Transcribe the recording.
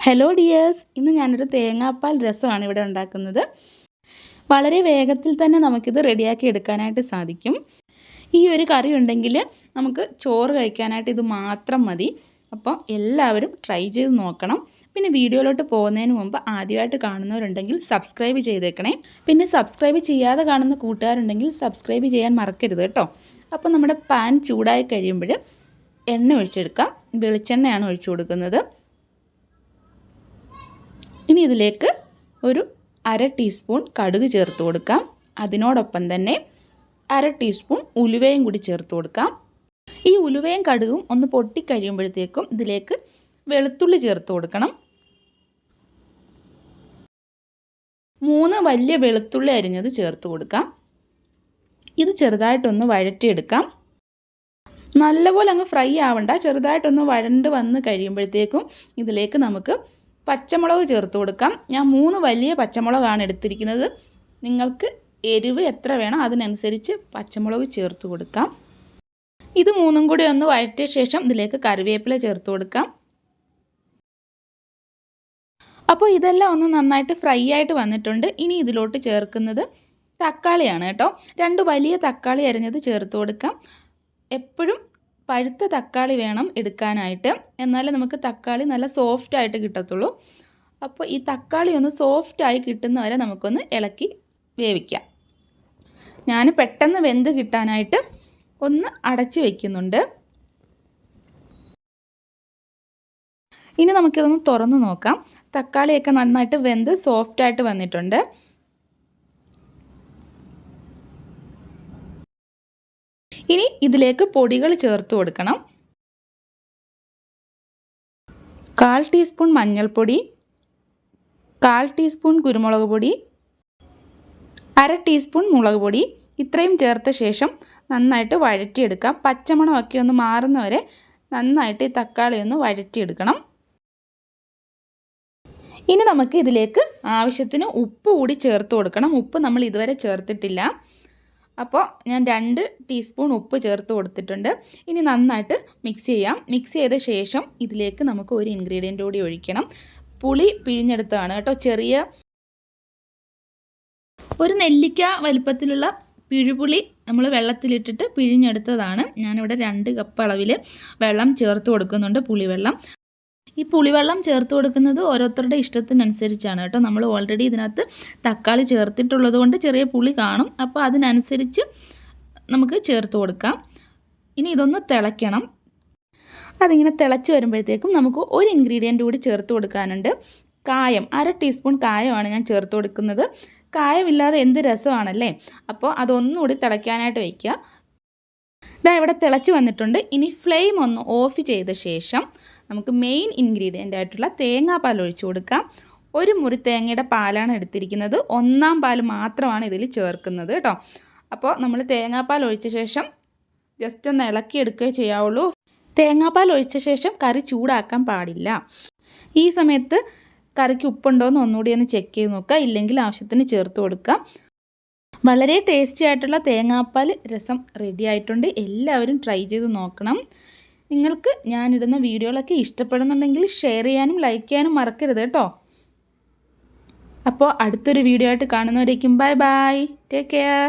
Hello dears ഇന്ന് ഞാനൊരു തേങ്ങാപ്പാൽ രസമാണ് ഇവിടെ ഉണ്ടാക്കുന്നത്. വളരെ വേഗത്തിൽ തന്നെ നമുക്കിത് റെഡിയാക്കി എടുക്കാനായിട്ട് സാധിക്കും. ഈ ഒരു കറി ഉണ്ടെങ്കിൽ നമുക്ക് ചോറ് കഴിക്കാനായിട്ട് ഇത് മാത്രം മതി. അപ്പോൾ എല്ലാവരും ട്രൈ ചെയ്ത് നോക്കണം. പിന്നെ വീഡിയോയിലോട്ട് പോകുന്നതിന് മുമ്പ് ആദ്യമായിട്ട് കാണുന്നവരുണ്ടെങ്കിൽ സബ്സ്ക്രൈബ് ചെയ്തേക്കണേ. പിന്നെ സബ്സ്ക്രൈബ് ചെയ്യാതെ കാണുന്ന കൂട്ടുകാരുണ്ടെങ്കിൽ സബ്സ്ക്രൈബ് ചെയ്യാൻ മറക്കരുത് കേട്ടോ. അപ്പോൾ നമ്മുടെ പാൻ ചൂടായി കഴിയുമ്പോൾ എണ്ണ ഒഴിച്ചെടുക്കാം. വെളിച്ചെണ്ണയാണ് ഒഴിച്ചു കൊടുക്കുന്നത്. ഇനി ഇതിലേക്ക് ഒരു അര ടീസ്പൂൺ കടുക് ചേർത്ത് കൊടുക്കാം. അതിനോടൊപ്പം തന്നെ അര ടീസ്പൂൺ ഉലുവയും കൂടി ചേർത്ത് കൊടുക്കാം. ഈ ഉലുവയും കടുകും ഒന്ന് പൊട്ടിക്കഴിയുമ്പോഴത്തേക്കും ഇതിലേക്ക് വെളുത്തുള്ളി ചേർത്ത് കൊടുക്കണം. മൂന്ന് വലിയ വെളുത്തുള്ളി അരിഞ്ഞത് ചേർത്ത് കൊടുക്കാം. ഇത് ചെറുതായിട്ടൊന്ന് വഴറ്റിയെടുക്കാം. നല്ലപോലെ അങ്ങ് ഫ്രൈ ആവണ്ട. ചെറുതായിട്ടൊന്ന് വഴണ്ട് വന്ന് കഴിയുമ്പോഴത്തേക്കും ഇതിലേക്ക് നമുക്ക് പച്ചമുളക് ചേർത്ത് കൊടുക്കാം. ഞാൻ മൂന്ന് വലിയ പച്ചമുളകാണ് എടുത്തിരിക്കുന്നത്. നിങ്ങൾക്ക് എരിവ് എത്ര വേണം അതിനനുസരിച്ച് പച്ചമുളക് ചേർത്ത് കൊടുക്കാം. ഇത് മൂന്നും കൂടി ഒന്ന് വഴറ്റിയ ശേഷം ഇതിലേക്ക് കറിവേപ്പില ചേർത്ത് കൊടുക്കാം. അപ്പോൾ ഇതെല്ലാം ഒന്ന് നന്നായിട്ട് ഫ്രൈ ആയിട്ട് വന്നിട്ടുണ്ട്. ഇനി ഇതിലോട്ട് ചേർക്കുന്നത് തക്കാളിയാണ് കേട്ടോ. രണ്ട് വലിയ തക്കാളി അരിഞ്ഞത് ചേർത്ത് കൊടുക്കാം. എപ്പോഴും പഴുത്ത തക്കാളി വേണം എടുക്കാനായിട്ട്. എന്നാലേ നമുക്ക് തക്കാളി നല്ല സോഫ്റ്റ് ആയിട്ട് കിട്ടത്തുള്ളൂ. അപ്പോൾ ഈ തക്കാളി ഒന്ന് സോഫ്റ്റായി കിട്ടുന്ന വരെ നമുക്കൊന്ന് ഇളക്കി വേവിക്കാം. ഞാൻ പെട്ടെന്ന് വെന്ത് കിട്ടാനായിട്ട് ഒന്ന് അടച്ച് വയ്ക്കുന്നുണ്ട് ഇനി നമുക്കിതൊന്ന് തുറന്ന് നോക്കാം. തക്കാളിയൊക്കെ നന്നായിട്ട് വെന്ത് സോഫ്റ്റായിട്ട് വന്നിട്ടുണ്ട്. ഇനി ഇതിലേക്ക് പൊടികൾ ചേർത്ത് കൊടുക്കണം. കാൽ ടീസ്പൂൺ മഞ്ഞൾപ്പൊടി കാൽ ടീസ്പൂൺ കുരുമുളക് പൊടി അര ടീസ്പൂൺ മുളക് പൊടി. ഇത്രയും ചേർത്ത ശേഷം നന്നായിട്ട് വഴറ്റിയെടുക്കാം. പച്ചമണമൊക്കെ ഒന്ന് മാറുന്നവരെ നന്നായിട്ട് ഈ തക്കാളി ഒന്ന് വഴറ്റിയെടുക്കണം. ഇനി നമുക്ക് ഇതിലേക്ക് ആവശ്യത്തിന് ഉപ്പ് കൂടി ചേർത്ത് കൊടുക്കണം. ഉപ്പ് നമ്മൾ ഇതുവരെ ചേർത്തിട്ടില്ല. അപ്പോൾ ഞാൻ രണ്ട് ടീസ്പൂൺ ഉപ്പ് ചേർത്ത് കൊടുത്തിട്ടുണ്ട്. ഇനി നന്നായിട്ട് മിക്സ് ചെയ്യാം. മിക്സ് ചെയ്ത ശേഷം ഇതിലേക്ക് നമുക്ക് ഒരു ഇൻഗ്രീഡിയന്റ് കൂടി ഒഴിക്കണം. പുളി പിഴിഞ്ഞെടുത്താണ് കേട്ടോ. ചെറിയ ഒരു നെല്ലിക്ക വലുപ്പത്തിലുള്ള പിഴുപുളി നമ്മൾ വെള്ളത്തിലിട്ടിട്ട് പിഴിഞ്ഞെടുത്തതാണ്. ഞാനിവിടെ രണ്ട് കപ്പ് അളവിൽ വെള്ളം ചേർത്ത് കൊടുക്കുന്നുണ്ട് പുളിവെള്ളം. ഈ പുളിവെള്ളം ചേർത്ത് കൊടുക്കുന്നത് ഓരോരുത്തരുടെ ഇഷ്ടത്തിനനുസരിച്ചാണ് കേട്ടോ. നമ്മൾ ഓൾറെഡി ഇതിനകത്ത് തക്കാളി ചേർത്തിട്ടുള്ളത് കൊണ്ട് ചെറിയ പുളി കാണും. അപ്പോൾ അതിനനുസരിച്ച് നമുക്ക് ചേർത്ത് കൊടുക്കാം. ഇനി ഇതൊന്ന് തിളയ്ക്കണം. അതിങ്ങനെ തിളച്ച് വരുമ്പോഴത്തേക്കും നമുക്ക് ഒരു ഇൻഗ്രീഡിയന്റ് കൂടി ചേർത്ത് കൊടുക്കാനുണ്ട്. കായം. അര ടീസ്പൂൺ കായമാണ് ഞാൻ ചേർത്ത് കൊടുക്കുന്നത്. കായമില്ലാതെ എന്ത് രസമാണല്ലേ? അപ്പോൾ അതൊന്നുകൂടി തിളയ്ക്കാനായിട്ട് വയ്ക്കുക ഇതാ ഇവിടെ തിളച്ച് വന്നിട്ടുണ്ട്. ഇനി ഫ്ലെയിം ഒന്ന് ഓഫ് ചെയ്ത ശേഷം നമുക്ക് മെയിൻ ഇൻഗ്രീഡിയന്റ് ആയിട്ടുള്ള തേങ്ങാപ്പാൽ ഒഴിച്ചു കൊടുക്കാം. ഒരു മുറി തേങ്ങയുടെ പാലാണ് എടുത്തിരിക്കുന്നത്. ഒന്നാം പാൽ മാത്രമാണ് ഇതിൽ ചേർക്കുന്നത് കേട്ടോ. അപ്പോൾ നമ്മൾ തേങ്ങാപ്പാൽ ഒഴിച്ച ശേഷം ജസ്റ്റ് ഒന്ന് ഇളക്കിയെടുക്കുകയേ ചെയ്യാവുള്ളൂ. തേങ്ങാപ്പാൽ ഒഴിച്ച ശേഷം കറി ചൂടാക്കാൻ പാടില്ല. ഈ സമയത്ത് കറിക്ക് ഉപ്പുണ്ടോ എന്ന് ഒന്നുകൂടി ഒന്ന് ചെക്ക് ചെയ്ത് നോക്കുക. ഇല്ലെങ്കിൽ ആവശ്യത്തിന് ചേർത്ത് കൊടുക്കുക വളരെ ടേസ്റ്റി ആയിട്ടുള്ള തേങ്ങാപ്പാൽ രസം റെഡി ആയിട്ടുണ്ട്. എല്ലാവരും ട്രൈ ചെയ്ത് നോക്കണം. നിങ്ങൾക്ക് ഞാനിടുന്ന വീഡിയോകളൊക്കെ ഇഷ്ടപ്പെടുന്നുണ്ടെങ്കിൽ ഷെയർ ചെയ്യാനും ലൈക്ക് ചെയ്യാനും മറക്കരുത് കേട്ടോ. അപ്പോൾ അടുത്തൊരു വീഡിയോ ആയിട്ട് കാണുന്നവരേക്കും ബൈ ബൈ ടേക്ക് കെയർ